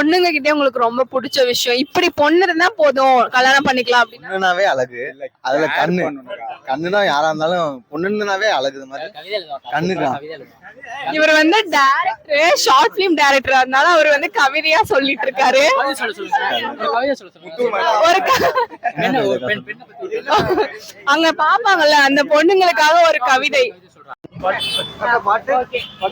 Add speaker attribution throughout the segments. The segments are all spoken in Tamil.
Speaker 1: பொண்ணுங்க கிட்டே உங்களுக்கு ரொம்ப பிடிச்ச விஷயம். இப்படி பொண்ணு இருந்தா போதும். கல்யாணம் பண்ணிக்கலாம் அப்படின்னு.
Speaker 2: பொண்ணுனாவே அழகு. அதுல கண்ணு. கண்ணுனா யாரா இருந்தாலும் பொண்ணுனாவே அழகு இது மாதிரி. கண்ணுதான்.
Speaker 1: இவர் வந்து டைரக்டர் ஷார்ட் பிலிம் டைரக்டர் அதனால அவர் வந்து கவிதையா சொல்லிட்டு இருக்காரு. ஒரு அங்க பாப்பாங்கல்ல அந்த பொண்ணுங்களுக்காக ஒரு கவிதை.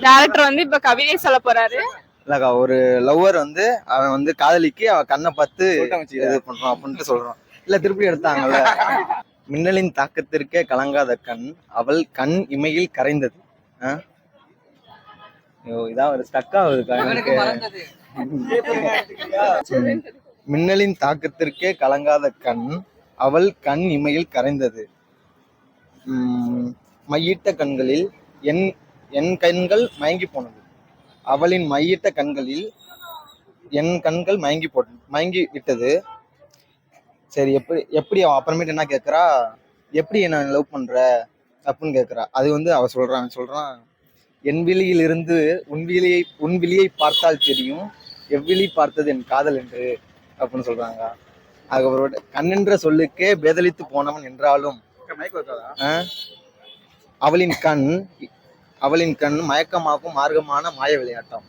Speaker 1: டைரக்டர் வந்து இப்ப கவிதை சொல்ல போறாரு.
Speaker 2: இல்லக்கா ஒரு லவ்வர் வந்து அவன் வந்து காதலிக்கு அவன் கண்ணை பார்த்து இது பண்றான் அப்படின்ட்டு சொல்றான். இல்ல திருப்பி எடுத்தாங்கல்ல. மின்னலின் தாக்கத்திற்கே கலங்காத கண் அவள் கண் இமையில் கரைந்தது? ஐயோ இதான் ஒரு ஸ்டக் ம். மின்னலின் தாக்கத்திற்கே கலங்காத கண் அவள் கண் இமையில் கரைந்தது. ம், மையிட்ட கண்களில் என் என் கண்கள் மயங்கி போனது. அவளின் மையிட்ட கண்களில் என் கண்கள் மயங்கி போ மயங்கி விட்டது. சரி எப்படி எப்படி அவ அப்புறமேட்டு என்ன கேட்குறா? எப்படி என்ன லவ் பண்ற? அப்படின்னு கேட்குறா. அது வந்து அவ சொல்றான் சொல்றான் என் விழியில் இருந்து உன் விழியை உன் விழியை பார்த்தால் தெரியும். எவ்விழி பார்த்தது என் காதல் என்று அப்படின்னு சொல்றாங்க. அதுக்கப்புறம் கண்ணென்ற சொல்லுக்கே பேதலித்து போனவன் என்றாலும்? அவளின் கண் அவளின் கண் மயக்கமாகும் மார்க்கமான மாய விளையாட்டம்.